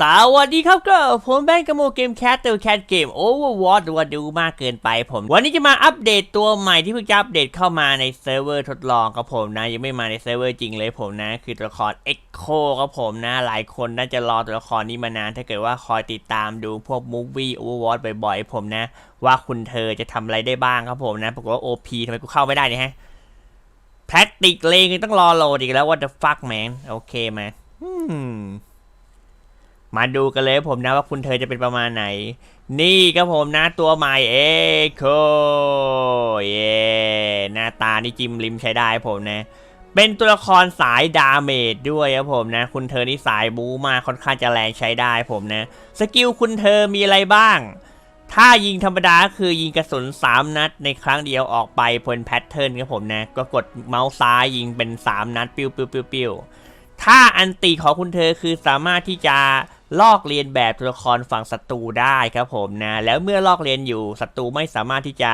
สวัสดีครับก็ผมแบงก์กโมเกมแคทเตอร์แคทเกมโอเวอร์วอตว่าดูมากเกินไปผม วันนี้จะมาอัปเดตตัวใหม่ที่เพิ่งจะอัปเดตเข้ามาในเซิร์ฟเวอร์ทดลองครับผมนะ ยังไม่มาในเซิร์ฟเวอร์จริงเลยผมนะ คือตัวละคร Echo ครับผมนะ หลายคนน่าจะรอตัวละครนี้มานาน ถ้าเกิดว่าคอยติดตามดูพวกมูฟวี่โอเวอร์วอตบ่อยๆ ผมนะ ว่าคุณเธอจะทำอะไรได้บ้างครับผมนะปรากฏว่า OP ทำไมกูเข้าไม่ได้เนี่ยฮะแพทติกเลงต้องรอโหลดอีกแล้ว what the fuck man โอเคมาอืม มาดูกันเลยผมนะว่าคุณเธอจะเป็นประมาณไหน นี่ครับผมนะตัวใหม่เอโคเย่หน้าตานี่จิมลิมใช้ได้ผมนะ เป็นตัวละครสายดาเมจด้วยครับผมนะ คุณเธอนี่สายบูมาค่อนข้างจะแรงใช้ได้ผมนะ สกิลคุณเธอมีอะไรบ้าง ถ้ายิงธรรมดาก็คือยิงกระสุน 3 นัด ในครั้งเดียวออกไปพลแพทเทิร์นครับผมนะ ก็กดเมาส์ซ้ายยิงเป็น 3 นัดปิ้วปิ้วปิ้วปิ้วถ้าอันติของคุณเธอคือสามารถที่จะ ลอกเลียนแบบตัวละครฝั่งศัตรูได้ครับผมนะแล้วเมื่อลอกเลียนอยู่ศัตรูไม่สามารถที่จะ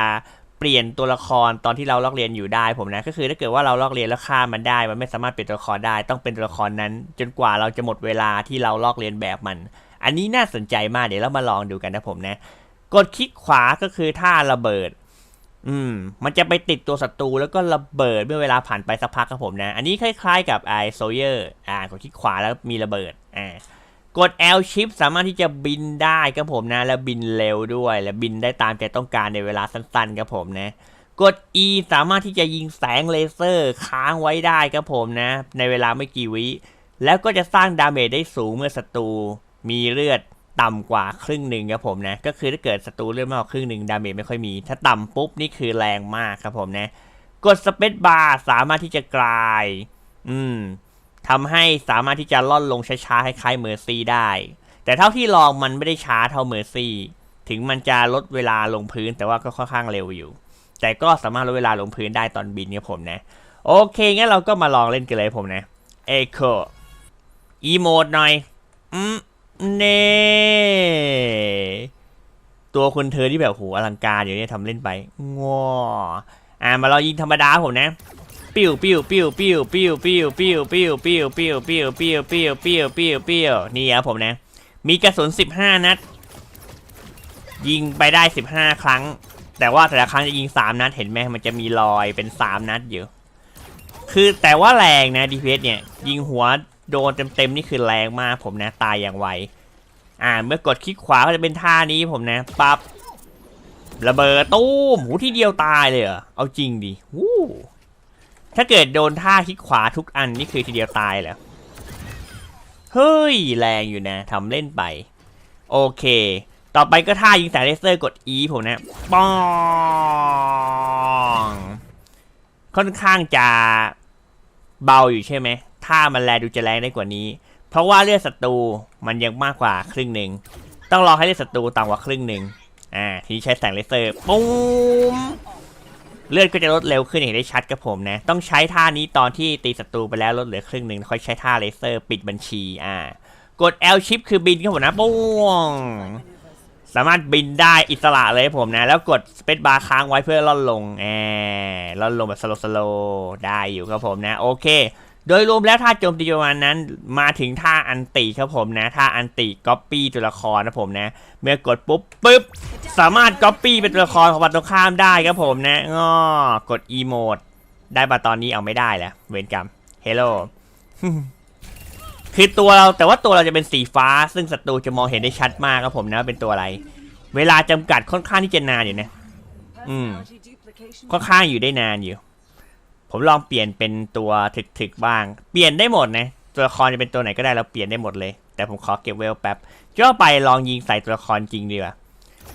เปลี่ยนตัวละครตอนที่เราลอกเลียนอยู่ได้ผมนะก็คือถ้าเกิดว่าเราลอกเลียนแล้วฆ่ามันได้ มันไม่สามารถเปลี่ยนตัวละครได้ ต้องเป็นตัวละครนั้น จนกว่าเราจะหมดเวลาที่เราลอกเลียนแบบมัน อันนี้น่าสนใจมากเดี๋ยวเรามาลองดูกันนะผมนะ กดคลิกขวาก็คือท่าระเบิด อืม มันจะไปติดตัวศัตรูแล้วก็ระเบิดเมื่อเวลาผ่านไปสักพักครับผมนะ อันนี้คล้าย ๆ กับไอโซเยอร์อ่ากดคลิกขวาแล้วมีระเบิดอ่า กด L shift สามารถที่จะบินได้ครับผมนะ แล้วบินเร็วด้วย และบินได้ตามใจต้องการในเวลาสั้นๆครับผมนะ กด E สามารถที่จะยิงแสงเลเซอร์ค้างไว้ได้ครับผมนะ ในเวลาไม่กี่วิ แล้วก็จะสร้างดาเมจได้สูงเมื่อศัตรูมีเลือดต่ำกว่าครึ่งหนึ่งครับผมนะ ก็คือถ้าเกิดศัตรูเลือดมากกว่าครึ่งหนึ่งดาเมจไม่ค่อยมี ถ้าต่ำปุ๊บนี่คือแรงมากครับผมนะ กดสเปซบาร์สามารถที่จะกลาย อืม ทำให้สามารถที่จะล่อนลงช้าๆคล้ายๆเมอร์ซี่ได้ แต่เท่าที่ลองมันไม่ได้ช้าเท่าเมอร์ซี่ ถึงมันจะลดเวลาลงพื้นแต่ว่าก็ค่อนข้างเร็วอยู่ แต่ก็สามารถลดเวลาลงพื้นได้ตอนบินครับผมนะ โอเคงั้นเราก็มาลองเล่นกันเลยผมนะเอโคอีโมดหน่อยอืมเน่ตัวคุณเธอที่แบบโหอลังการอยู่เนี่ยทำเล่นไปง้ออ่ามาเรายิงธรรมดาผมนะ ปิ้วปิ้วปิ้วปิ้วปิ้วปิ้วปิ้วปิ้วปิ้วปิ้วปิ้วปิ้วปิ้วปิ้วปิ้วปิ้วนี่ครับผมนะ มีกระสุน 15 นัด ยิงไปได้ 15 ครั้ง แต่ว่าแต่ละครั้งจะยิง 3 นัดเห็นไหมมันจะมีรอยเป็น 3 นัดอยู่ คือแต่ว่าแรงนะ DPS เนี่ย ยิงหัวโดนเต็มๆนี่คือแรงมากผมนะตายอย่างไวอ่าเมื่อกดคลิกขวาก็จะเป็นท่านี้ผมนะปับ๊บระเบิดตู้มหูที่เดียวตายเลยเหรอเอาจริงดิวู้ ถ้าเกิดโดนท่าคลิกขวาทุกอันนี่คือทีเดียวตายเหรอ เฮ้ย แรงอยู่นะทำเล่นไป โอเค ต่อไปก็ท่ายิงสายเลเซอร์กด E ผมนะป้องค่อนข้างจะเบาอยู่ใช่ไหม ถ้ามันแลดูจะแรงได้กว่านี้ เพราะว่าเลือดศัตรูมันยังมากกว่าครึ่งหนึ่ง ต้องรอให้เลือดศัตรูต่ำกว่าครึ่งหนึ่ง อ่า ทีนี้ใช้แสงเลเซอร์ ปุ้ม เลือดก็จะลดเร็วขึ้นอย่างได้ชัดกับผมนะ ต้องใช้ท่านี้ตอนที่ตีศัตรูไปแล้วลดเหลือครึ่งหนึ่งค่อยใช้ท่าเลเซอร์ปิดบัญชีอ่ากด L shift คือบินครับผมนะปุ้งสามารถบินได้อิสระเลยผมนะ แล้วกดสเปซบาร์ค้างไว้เพื่อล่อนลงแอล่อนลงแบบสโลสโลได้อยู่ครับผมนะ โอเค โดยรวมแล้วท่าโจมตีประมาณนั้นมาถึงท่าอันติครับผมนะท่าอันติก๊อปปี้ตัวละครนะผมนะ เมื่อกดปุ๊บปุ๊บสามารถก๊อปปี้เป็นตัวละครของฝั่งตรงข้ามได้ครับผมนะงอกดอีโมดได้มาตอนนี้เอาไม่ได้แล้วเวรกรรมเฮลโลคือตัวเราแต่ว่าตัวเราจะเป็นสีฟ้า ซึ่งศัตรูจะมองเห็นได้ชัดมากครับผมนะว่าเป็นตัวอะไร เวลาจำกัดค่อนข้างที่จะนานอยู่นะ อืมค่อนข้างอยู่ได้นานอยู่ ผมลองเปลี่ยนเป็นตัวถึกๆบ้าง เปลี่ยนได้หมดนะ ตัวละครจะเป็นตัวไหนก็ได้เราเปลี่ยนได้หมดเลย แต่ผมขอเก็บเวลแป๊บจะไปลองยิงใส่ตัวละครจริงดีกว่า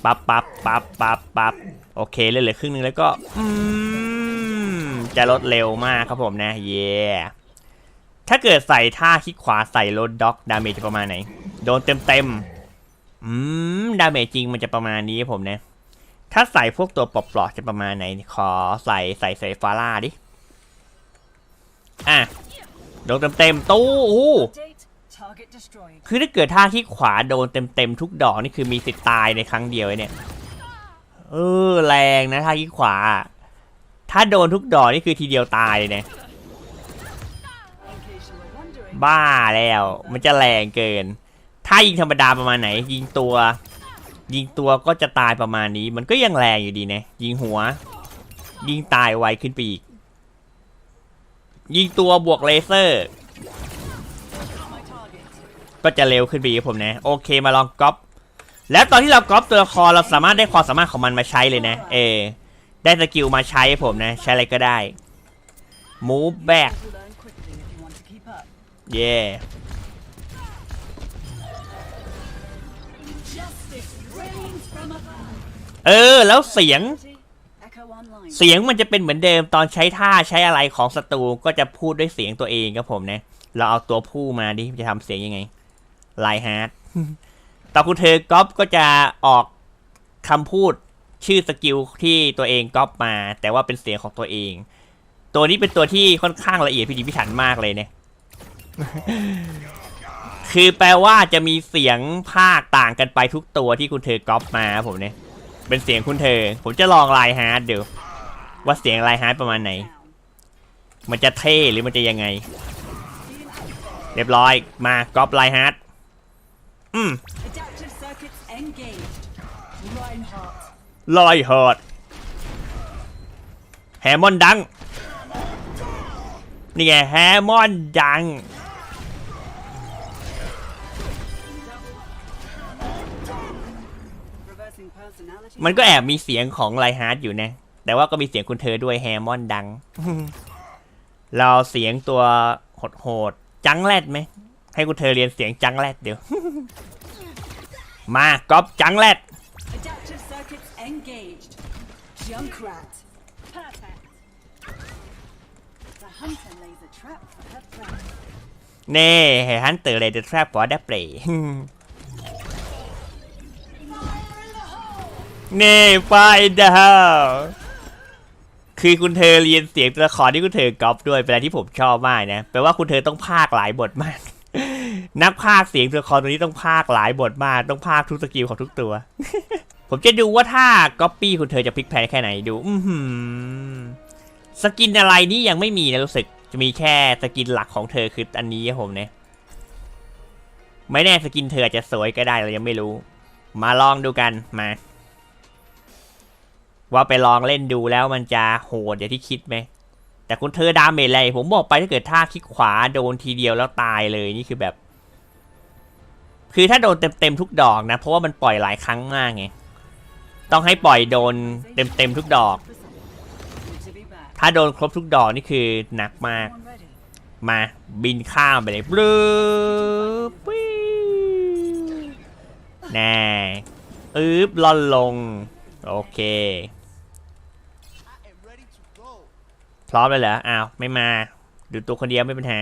ปั๊บปั๊บปั๊บปั๊บปั๊บโอเคเหลือครึ่งนึงแล้วก็อืมจะลดเร็วมากครับผมนะ เย้ถ้าเกิดใส่ท่าคลิกขวาใส่รถด็อก ดาเมจจะประมาณไหน โดนเต็มเต็มอืม ดาเมจจริงมันจะประมาณนี้ผมนะ ถ้าใส่พวกตัวปลอกๆจะประมาณไหน ขอใส่ใส่ใส่ฟาร่าดิ อะโดนเต็มๆตู้อู้คือถ้าเกิดท่าที่ขวาโดนเต็มๆทุกดอกนี่คือมีสิทธิ์ตายในครั้งเดียวไอ้เนี่ย เออแรงนะท่าที่ขวา ถ้าโดนทุกดอกนี่คือทีเดียวตายเลยนะบ้าแล้ว มันจะแรงเกิน ถ้ายิงธรรมดาประมาณไหน ยิงตัว ยิงตัวก็จะตายประมาณนี้ มันก็ยังแรงอยู่ดีนะ ยิงหัว ยิงตายไวขึ้นไปอีก ยิงตัวบวกเลเซอร์ ก็จะเร็วขึ้นไปอีกับผมนะ โอเคมาลองก๊อปแล้วตอนที่เราก๊อปตัวละครเราสามารถได้ความสามารถของมันมาใช้เลยนะ เอ ได้สกิลมาใช้ผมนะ ใช้อะไรก็ได้ move back Learn quickly if you want to keep up. yeah Justice reigns from above. เออ แล้วเสียง เสียงมันจะเป็นเหมือนเดิมตอนใช้ท่าใช้อะไรของศัตรูก็จะพูดด้วยเสียงตัวเองครับผมนะ เราเอาตัวผู้มาดิจะทำเสียงยังไงไลฮาร์ดตอนคุณเธอก๊อปก็จะออกคำพูดชื่อสกิลที่ตัวเองก๊อปมา แต่ว่าเป็นเสียงของตัวเอง ตัวนี้เป็นตัวที่ค่อนข้างละเอียดพิถีพิถันมากเลยเนี่ยคือแปลว่าจะมีเสียงภาคต่างกันไปทุกตัวที่คุณเธอก๊อปมาครับผมเนี่ย เป็นเสียงคุณเธอ ผมจะลองไลฮาร์ดดูว่าเสียงไลฮาร์ดประมาณไหน มันจะเท่หรือมันจะยังไง เรียบร้อยมาก๊อปไลฮาร์ดอืมลอยเฮิร์ดแฮมอนดัง นี่ไงแฮมอนดัง มันก็แอบมีเสียงของไลฮาร์ดอยู่นะ แต่ว่าก็มีเสียงคุณเธอด้วยแฮมมอนดัง เราเสียงตัวโหดๆจังแรดไหม ให้คุณเธอเรียนเสียงจังแรดเดี๋ยว มาก๊อปจังแรด Adaptive circuits engaged. Junkrat. Perfect. The hunter lays a trap for her prey. เน่ฮันเตอร์เลยเดอะทรัพฟอร์ดับเปล เน่ไฟดาวคือคุณเธอเรียนเสียงตัวละครที่คุณเธอก๊อปด้วยเป็นอะไรที่ผมชอบมากนะแปลว่าคุณเธอต้องพากหลายบทมาก นักพากเสียงตัวละครตัวนี้ต้องพากหลายบทมากต้องพากทุกสกิลของทุกตัว ผมจะดูว่าถ้าก๊อปปี้คุณเธอจะพลิกแพลแค่ไหนดูอืสกินอะไรนี่ยังไม่มีนะรู้สึกจะมีแค่สกินหลักของเธอคืออันนี้ผมเนี่ยไม่แน่สกินเธอจจะสวยก็ได้เรายังไม่รู้ มาลองดูกันมา ว่าไปลองเล่นดูแล้วมันจะโหดอย่างที่คิดไหม แต่คุณเธอดาเมจอะไร ผมบอกไปถ้าเกิดท่าคลิกขวาโดนทีเดียวแล้วตายเลยนี่คือแบบ คือถ้าโดนเต็มๆทุกดอกนะ เพราะว่ามันปล่อยหลายครั้งมากไง ต้องให้ปล่อยโดนเต็มๆทุกดอก ถ้าโดนครบทุกดอกนี่คือหนักมาก มาบินข้ามไปเลยบลูปิ้แน่อึ๊บล่อนลง โอเค พร้อมเลยเหรอ อ้าว ไม่มาดูตัวคนเดียวไม่เป็นปัญหา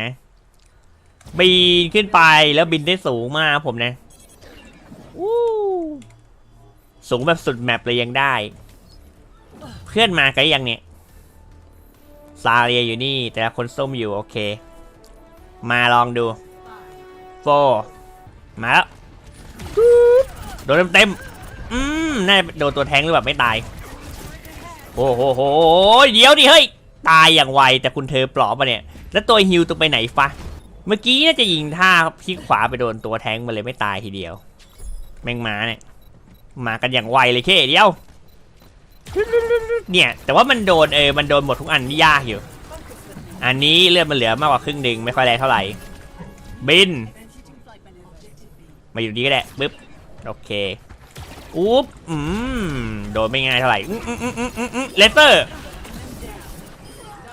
บินขึ้นไปแล้วบินได้สูงมากผมนะวู้สูงแบบสุดแมปเลยยังได้ เพื่อนมากันยังเนี่ยซาเรียอยู่นี่ แต่คนส้มอยู่โอเค มาลองดูโฟมาแล้วโดนเต็มๆอืมน่าจะโดนตัวแทงหรือแบบไม่ตาย โอ้โหโหเดี๋ยวดิเฮ้ย ตายอย่างไวแต่คุณเธอปลอบมาเนี่ย แล้วตัวฮิวตัวไปไหนฟะ เมื่อกี้น่าจะยิงท่าพลิกขวาไปโดนตัวแทงมาเลยไม่ตายทีเดียว แมงมาเนี่ย มากันอย่างไวเลยแค่เดียว เนี่ย แต่ว่ามันโดนเออมันโดนหมดทุกอันนี่ยากอยู่ อันนี้เลือดมันเหลือมากกว่าครึ่งหนึ่งไม่ค่อยแรงเท่าไหร่ บิน มาอยู่ดีก็ได้ปึ๊บโอเคอุ๊บอืมโดนไม่ง่ายเท่าไหร่อืมอืมอืมอืมอืมอืมเลเซอร์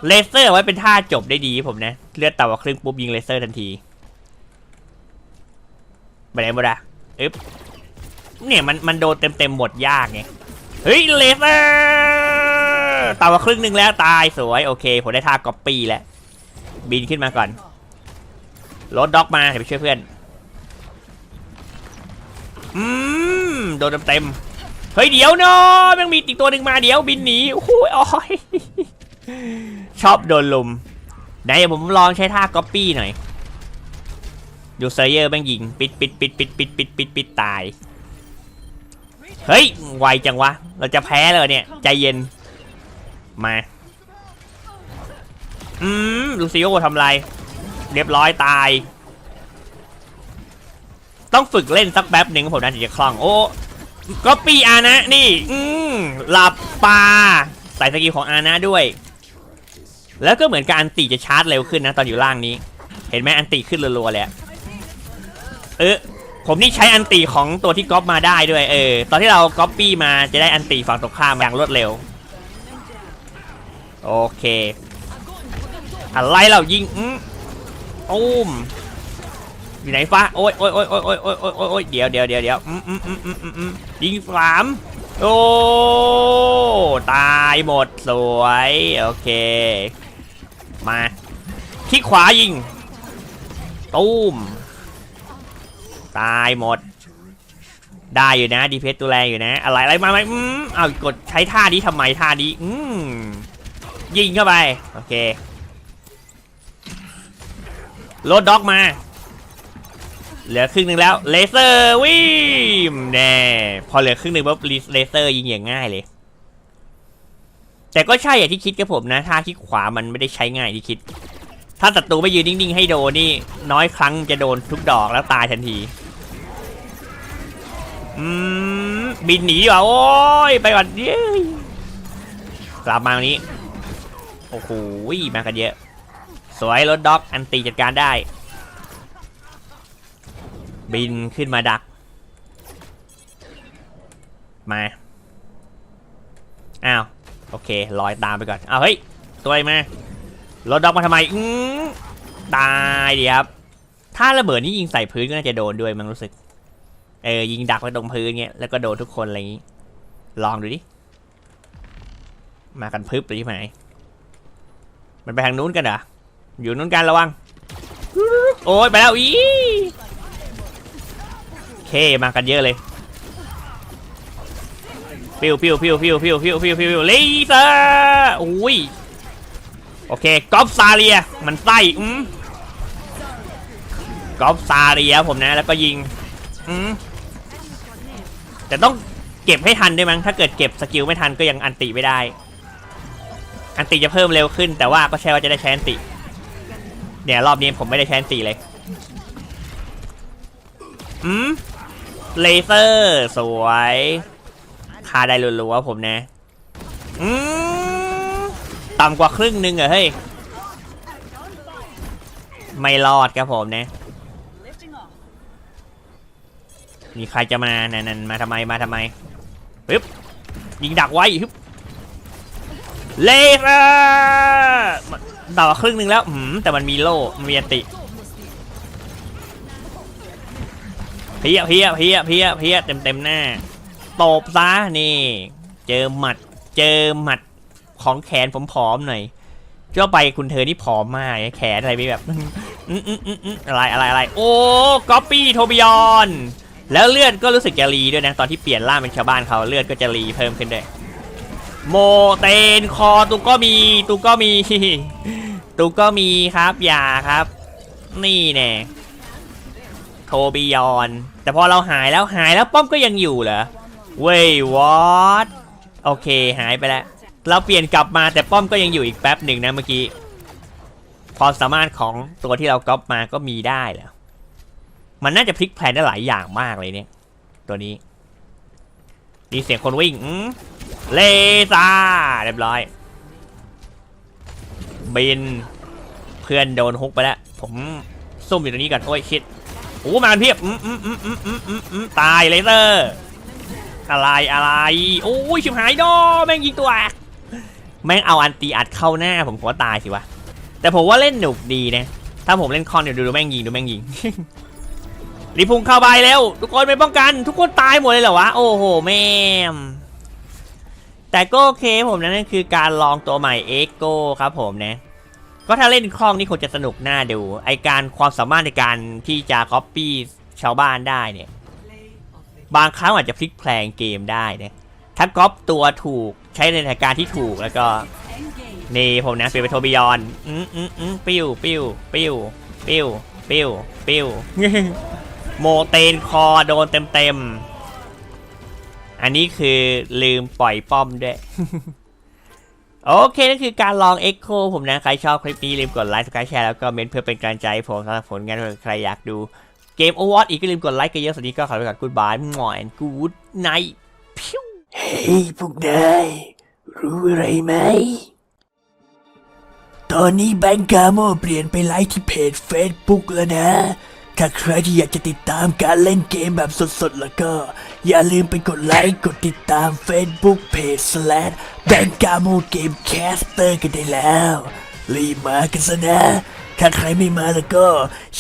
เลเซอร์ไว้เป็นท่าจบได้ดีผมนะ เลือดต่ำกว่าครึ่งปุ๊บยิงเลเซอร์ทันทีไปไหนหมดอะอึ๊บเนี่ยมันมันโดนเต็มเต็มหมดยากไงเฮ้ยเลเซอร์ต่ำกว่าครึ่งหนึ่งแล้วตายสวยโอเค ผมได้ท่าก๊อปปี้แล้ว บินขึ้นมาก่อนรถด็อกมาเดี๋ยวไปช่วยเพื่อนอืมโดนเต็มๆเฮ้ยเดี๋ยวเนาะแมันมีอีกตัวหนึ่งมาเดี๋ยวบินหนีโอ้โหอ้อย ชอบโดนลุมไหนผมลองใช้ท่าก๊อปปี้หน่อย ดูเซเยอร์แม่งยิง ปิดปิดปิดปิดปิดปิดปิดปิดตาย เฮ้ย ไวจังวะ เราจะแพ้เลยเนี่ย ใจเย็น มา อืมลูซิโอทำไร เรียบร้อยตาย ต้องฝึกเล่นสักแป๊บหนึ่งผมนะถึงจะคล่อง โอ้ก็ปีอานะ นี่ อืมหลับปลาใส่สกิลของอานะด้วย แล้วก็เหมือนกับอันติจะชาร์จเร็วขึ้นนะตอนอยู่ล่างนี้ เห็นไหมอันติขึ้นรัวๆเลยเออผมนี่ใช้อันติของตัวที่ก๊อปมาได้ด้วยเออตอนที่เราก๊อปปี้มาจะได้อันติฝั่งตรงข้ามอย่างรวดเร็ว โอเค อะไรเรายิงอืมอุ้มอยู่ไหนฟ้าโอ้ยโอ้ยโอ้ยโอ้ยโอ้ยโอ้ยโอ้ยโอ้ยอยเดี๋ยวเดี๋ยวเดี๋ยวเดี๋ยวอืมอืมอืมอืมอืมยิงสามโอ้ตายหมดสวย โอเค มาคลิกขวายิงตุ้มตายหมด ได้อยู่นะดีเพสตัวแรงอยู่นะ อะไรอะไรมาไหมอืมเอากดใช้ท่านี้ทำไมท่านี้อืมยิงเข้าไป โอเครถด็อกมา เหลือครึ่งหนึ่งแล้วเลเซอร์วิ่มแน่พอเหลือครึ่งหนึ่งปุ๊บเลเซอร์ยิงอย่างง่ายเลย แต่ก็ใช่อย่างที่คิดกับผมนะ ท่าคลิกขวามันไม่ได้ใช้ง่ายที่คิด ถ้าศัตรูไม่ยืนนิ่งๆ ให้โดนนี่ น้อยครั้งจะโดนทุกดอกแล้วตายทันที อืม บินหนีว่าโอ้ย ไปก่อนเย้กลับมาตรงนี้ โอ้โหมากันเยอะ สวยรถด็อก อันตีจัดการได้ บินขึ้นมาดัก มา อ้าว โอเคลอยตามไปก่อนเอ้าเฮ้ยตัวอะไรมารถด็อกมาทำไมอืมตายดีครับ ถ้าระเบิดนี่ยิงใส่พื้นก็น่าจะโดนด้วยมันรู้สึก เออยิงดักไว้ตรงพื้นเงี้ยแล้วก็โดนทุกคนอะไรอย่างงี้ ลองดูดิ มากันพึบเลยที่ไหนมันไปทางนู้นกันเหรออยู่นู้นกันระวัง โอ้ยไปแล้วอีเคมากันเยอะเลย ปิวปิวปิวปิวปิวปิวปิวปิวเลเซอร์อุ้ยโอเคกอล์ฟซาเรียมันไส้อืมกอล์ฟซาเรียผมนะแล้วก็ยิงอืมแต่ต้องเก็บให้ทันด้วยมั้งถ้าเกิดเก็บสกิลไม่ทันก็ยังอันติไม่ได้ อันติจะเพิ่มเร็วขึ้น แต่ว่าก็ใช่ว่าจะได้ใช้อันติเนี่ยรอบนี้ผมไม่ได้ใช้อันติเลยอืมเลเซอร์สวย คาได้รัวๆผมนะอืมต่ำกว่าครึ่งหนึ่งเหรอเฮ้ย ไม่รอดครับผมนะมีใครจะมานั่นมาทำไมมาทำไมปึ๊บยิงดักไว้ปึ๊บเลเซอร์มันต่อครึ่งหนึ่งแล้วหืมแต่มันมีโล่มีอันติเพียเพียเพียเพียเพียเต็มเต็มๆหน้า ตบซะนี่ เจอหมัด เจอหมัดของแขนผมผอมหน่อยเจ้าไปคุณเธอนี่ผอมมากแขนอะไรไม่แบบอือะไรอะไรอะไร โอ้ก๊อปปี้โทบิยอน แล้วเลือดก็รู้สึกจะรีด้วยนะ ตอนที่เปลี่ยนร่างเป็นชาวบ้านเขาเลือดก็จะรีเพิ่มขึ้นด้วยโมเตนคอตูก็มีตูก็มีตูก็มีครับอย่าครับ นี่แน่โทบิยอน แต่พอเราหายแล้วหายแล้วป้อมก็ยังอยู่เหรอ เว้ยวอตโอเคหายไปแล้ว เราเปลี่ยนกลับมาแต่ป้อมก็ยังอยู่อีกแป๊บหนึ่งนะเมื่อกี้ ความสามารถของตัวที่เราก๊อปมาก็มีได้เหรอมันน่าจะพลิกแพลนได้หลายอย่างมากเลยเนี่ย ตัวนี้ มีเสียงคนวิ่งเลซ่าเรียบร้อย บิน เพื่อนโดนฮุกไปแล้ว ผมซุ่มอยู่ตรงนี้ก่อนโอ้ยชิดโอ้มากันเพียบตายเลเซอร์ อะไรอะไร โอ้ยชิบหายดอแม่งยิงตัวอักแม่งเอาอันตีอัดเข้าหน้าผมขอตายสิวะ แต่ผมว่าเล่นหนุกดีนะ ถ้าผมเล่นคอนเดี๋ยวดูดูแม่งยิงดูแม่งยิง รีพุงเข้าไปแล้ว ทุกคนไปป้องกัน ทุกคนตายหมดเลยเหรอวะ โอ้โหแม่มแต่ก็โอเคผมนะนั่นคือการลองตัวใหม่เอ็กโกครับผมนะก็ถ้าเล่นคล่องนี่คงจะสนุกน่าดู ไอการความสามารถในการที่จะก๊อปปี้ชาวบ้านได้เนี่ย บางครั้งอาจจะพลิกแพลงเกมได้นะถ้าก๊อปตัวถูกใช้ในสถานการณ์ที่ถูกแล้วก็นี่ผมนะเปลี่ยนเป็นโทบิยอนอืมอืมอืมปิ้วปิ้วปิ้วปิ้วปิ้วปิ้วโมเตนคอโดนเต็มเต็มอันนี้คือลืมปล่อยป้อมด้วย โอเคนั่นคือการลอง Echo ผมนะ ใครชอบคลิปนี้ลืมกดไลค์กดแชร์แล้วก็เมนเพื่อเป็นกำลังใจผมสำหรับผลงานใครอยากดู เกมโอวอตอีกก็ลืมกดไลค์กันเยอะสวัสดีก็ขอไปก่อนกูดบายหมอนกูดไนพิวเฮ้ยพวกนายรู้อะไรไหม ตอนนี้แบงก์กาโมเปลี่ยนไปไลฟ์ที่เพจ Facebook แล้วนะ ถ้าใครที่อยากจะติดตามการเล่นเกมแบบสดๆ แล้วก็ อย่าลืมไปกดไลค์ กดติดตาม Facebook Page slash แบงก์กาโมเกมแคสเตอร์กันได้แล้ว รีบมากันซะนะ ถ้าใครไม่มาแล้วก็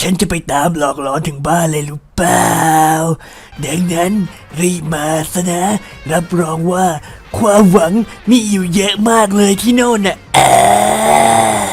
ฉันจะไปตามหลอกหลอนถึงบ้านเลยรู้เปล่า ดังนั้นรีบมาซะนะ รับรองว่า ความหวังมีอยู่เยอะมากเลยที่โน่นน่ะอ่า